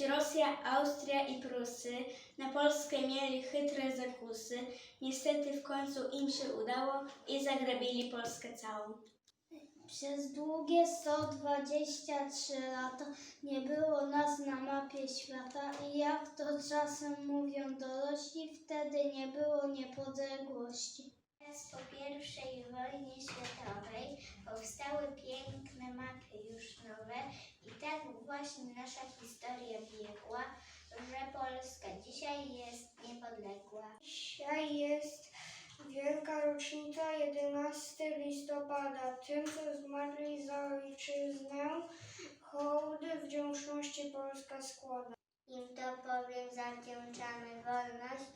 Rosja, Austria i Prusy na Polskę mieli chytre zakusy. Niestety w końcu im się udało i zagrabili Polskę całą. Przez długie 123 lata nie było nas na mapie świata i jak to czasem mówią dorośli, wtedy nie było niepodległości. Teraz po pierwszej wojnie światowej powstały piękne mapy już nowe i tak właśnie nasza historia biegła, że Polska dzisiaj jest niepodległa. Dzisiaj jest wielka rocznica 11 listopada. Tym, co zmarli za ojczyznę, hołdy wdzięczności Polska składa. Im to powiem zawdzięczamy wolność,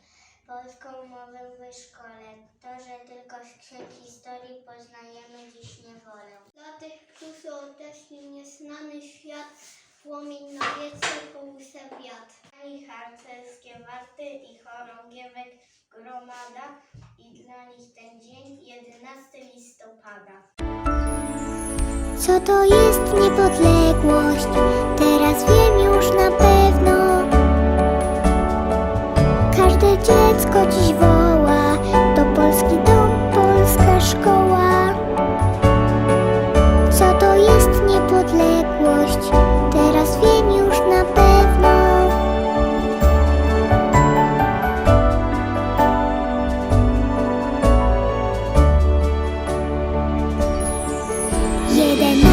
polską mowę w szkole. To, że tylko z ksiąg historii poznajemy dziś niewolę. Dla tych, którzy odeszli nieznany świat, wiece kołyse wiatr. Ani harcerskie warty i chorągiewek gromada i dla nich ten dzień 11 listopada. Co to jest niepodległość? Teraz wiem już Jedenasty listopada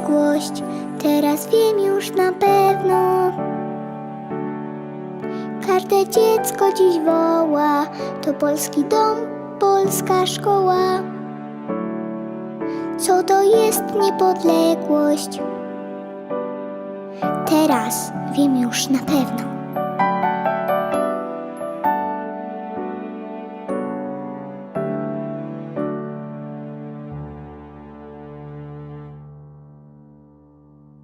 niepodległość? Teraz wiem już na pewno. Każde dziecko dziś woła, to polski dom, polska szkoła. Co to jest niepodległość? Teraz wiem już na pewno.